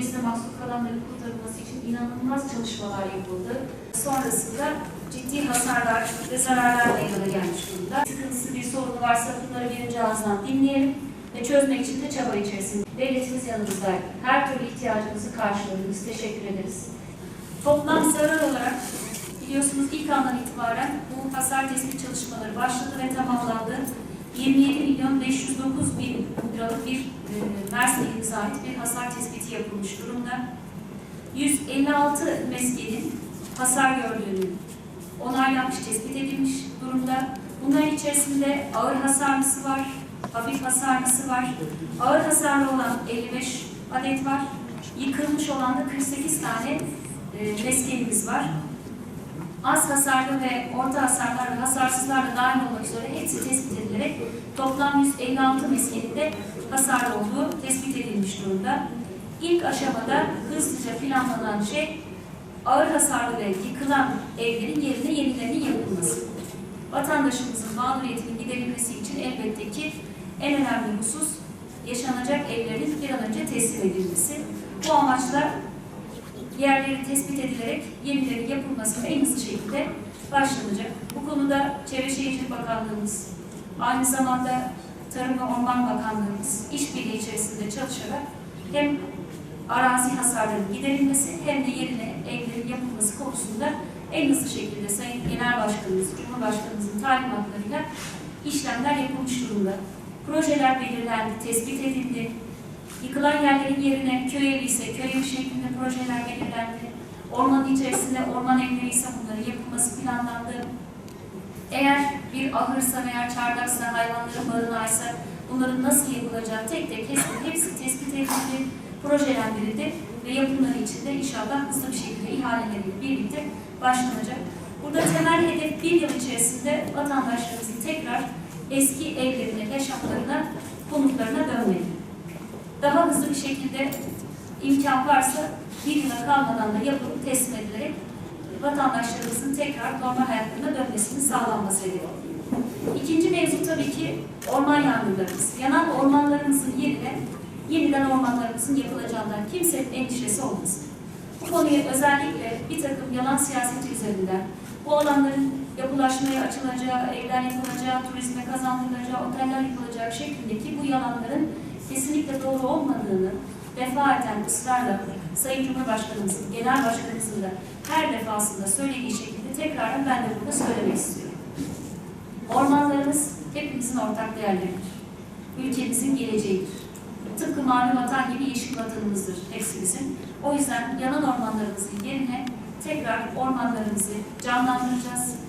bölgesinde mahsur kalanların kurtarılması için inanılmaz çalışmalar yapıldı. Sonrasında ciddi hasarlar ve zararlar meydana gelmiş durumda. Sıkıntısı bir sorunu varsa bunları birinci ağızdan dinleyelim ve çözmek için de çaba içerisinde. Devletimiz yanımızda. Her türlü ihtiyacımızı karşıladınız. Teşekkür ederiz. Toplam zarar olarak biliyorsunuz ilk andan itibaren bu hasar tespit çalışmaları başladı ve tamamlandı. 27 milyon 509 bin liralık bir e, Mersin ilimize bir hasar tespiti yapılmış durumda. 156 meskenin hasar gördüğünü onaylanmış, tespit edilmiş durumda. Bunların içerisinde ağır hasarlısı var, hafif hasarlısı var. Ağır hasarlı olan 55 adet var. Yıkılmış olan da 48 tane e, meskenimiz var. Az hasarlı ve orta hasarlar ve hasarsızlar da dahil olmak üzere hepsi tespit edilerek toplam 156 meskeninde hasar olduğu tespit edilmiş durumda. İlk aşamada hızlıca planlanan şey ağır hasarlı ve yıkılan evlerin yerine yenilerinin yapılması. Vatandaşımızın mağduriyetinin giderilmesi için elbette ki en önemli husus yaşanacak evlerin bir an önce teslim edilmesi. Bu amaçla yerleri tespit edilerek yenilerin yapılmasına en hızlı şekilde başlanacak. Bu konuda Çevre Şehircilik Bakanlığımız, aynı zamanda Tarım ve Orman Bakanlığımız işbirliği içerisinde çalışarak hem arazi hasarlarının giderilmesi hem de yerine evlerin yapılması konusunda en hızlı şekilde Sayın Genel Başkanımız, Cumhurbaşkanımızın talimatlarıyla işlemler yapılmış durumda. Projeler belirlendi, tespit edildi. Yıkılan yerlerin yerine köy evi ise köy evi şeklinde projeler belirlendi. Ormanın içerisinde orman evleri ise bunların yapılması planlandı. Eğer bir ahırsa veya çardaksa, hayvanların barınağıysa bunların nasıl yapılacağı tek tek hepsi, hepsi tespit edildi, projelendirildi ve yapımları için de inşallah hızlı bir şekilde ihaleleriyle birlikte başlanacak. Burada temel hedef bir yıl içerisinde vatandaşlarımızın tekrar eski evlerine, yaşamlarına, konutlarına dönmeli. Hızlı bir şekilde imkan varsa bir yıla kalmadan da yapılıp teslim edilerek vatandaşlarımızın tekrar normal hayatlarına dönmesinin sağlanması hedefi. İkinci mevzu tabii ki orman yangınlarımız. Yanan ormanlarımızın yerine yeniden ormanlarımızın yapılacağından kimsenin endişesi olmasın. Bu konuya özellikle bir takım yalan siyaseti üzerinden bu alanların yapılaşmaya açılacağı, evler yapılacağı, turizme kazandırılacağı, oteller yapılacağı şeklindeki bu yalanların kesinlikle olmadığını defaten ısrarla Sayın Cumhurbaşkanımızın, Genel Başkanımızın da her defasında söylediği şekilde tekrardan ben de burada söylemek istiyorum. Ormanlarımız hepimizin ortak değerleridir. Ülkemizin geleceğidir. Tıpkı mavi vatan gibi yeşil vatanımızdır hepsi bizim. O yüzden yanan ormanlarımızın yerine tekrar ormanlarımızı canlandıracağız.